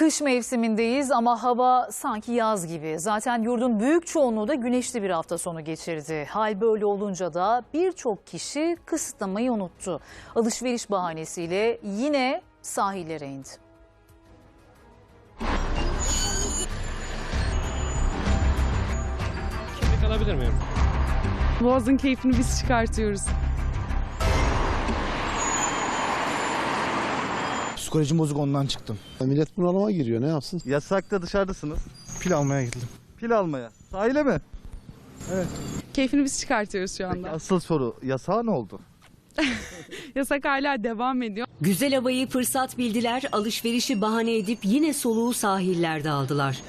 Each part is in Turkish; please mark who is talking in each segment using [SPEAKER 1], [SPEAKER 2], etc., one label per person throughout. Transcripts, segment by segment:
[SPEAKER 1] Kış mevsimindeyiz ama hava sanki yaz gibi. Zaten yurdun büyük çoğunluğu da güneşli bir hafta sonu geçirdi. Hal böyle olunca da birçok kişi kısıtlamayı unuttu. Alışveriş bahanesiyle yine sahillere indi.
[SPEAKER 2] Kimlik alabilir miyim?
[SPEAKER 3] Boğazın keyfini biz çıkartıyoruz.
[SPEAKER 4] Psikolojim bozuk ondan çıktım.
[SPEAKER 5] Millet bunalıma giriyor ne yapsın?
[SPEAKER 6] Yasakta dışarıdasınız.
[SPEAKER 4] Pil almaya gittim.
[SPEAKER 6] Pil almaya. Sahile mi?
[SPEAKER 3] Keyfini biz çıkartıyoruz şu
[SPEAKER 6] Peki
[SPEAKER 3] anda.
[SPEAKER 6] asıl soru yasağa ne oldu?
[SPEAKER 3] Yasak hala devam ediyor.
[SPEAKER 7] Güzel havayı fırsat bildiler, alışverişi bahane edip yine soluğu sahillerde aldılar.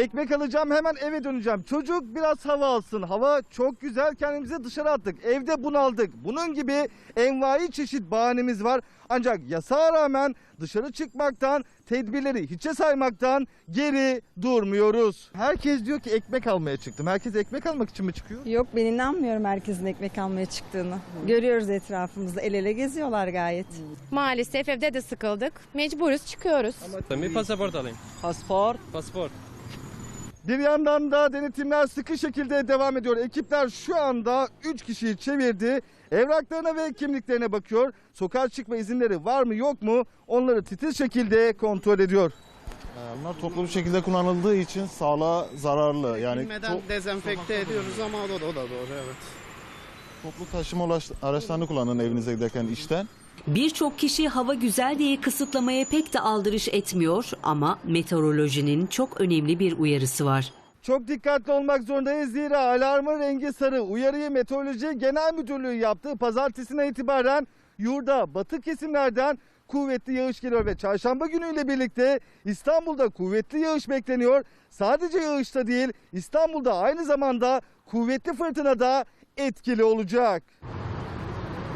[SPEAKER 6] Ekmek alacağım hemen eve döneceğim. Çocuk biraz hava alsın. Hava çok güzel kendimizi dışarı attık. Evde bunaldık. Bunun gibi envai çeşit bahanemiz var. Ancak yasağa rağmen dışarı çıkmaktan, tedbirleri hiçe saymaktan geri durmuyoruz. Herkes diyor ki ekmek almaya çıktım. Herkes ekmek almak için mi çıkıyor?
[SPEAKER 8] Yok ben inanmıyorum herkesin ekmek almaya çıktığını. Görüyoruz etrafımızda el ele geziyorlar gayet.
[SPEAKER 9] Maalesef evde de sıkıldık. Mecburuz çıkıyoruz.
[SPEAKER 2] Bir pasaport alayım.
[SPEAKER 8] Pasport.
[SPEAKER 2] Pasport.
[SPEAKER 6] Bir yandan da denetimler sıkı şekilde devam ediyor. Ekipler şu anda 3 kişiyi çevirdi. Evraklarına ve kimliklerine bakıyor. Sokağa çıkma izinleri var mı yok mu onları titiz şekilde kontrol ediyor.
[SPEAKER 5] Bunlar toplu bir şekilde kullanıldığı için sağlığa zararlı. Yani
[SPEAKER 10] Bilmeden
[SPEAKER 5] çok
[SPEAKER 10] dezenfekte ediyoruz ama o da, o da doğru evet.
[SPEAKER 5] toplu taşıma ulaş- araçlarını kullanın evinize giderken işten.
[SPEAKER 7] Birçok kişi hava güzel diye kısıtlamaya pek de aldırış etmiyor ama meteorolojinin çok önemli bir uyarısı var.
[SPEAKER 6] Çok dikkatli olmak zorundayız zira alarmın rengi sarı. Uyarıyı Meteoroloji Genel Müdürlüğü yaptığı pazartesine itibaren yurda batı kesimlerden kuvvetli yağış geliyor ve çarşamba günüyle birlikte İstanbul'da kuvvetli yağış bekleniyor. Sadece yağışta değil İstanbul'da aynı zamanda kuvvetli fırtına da etkili olacak.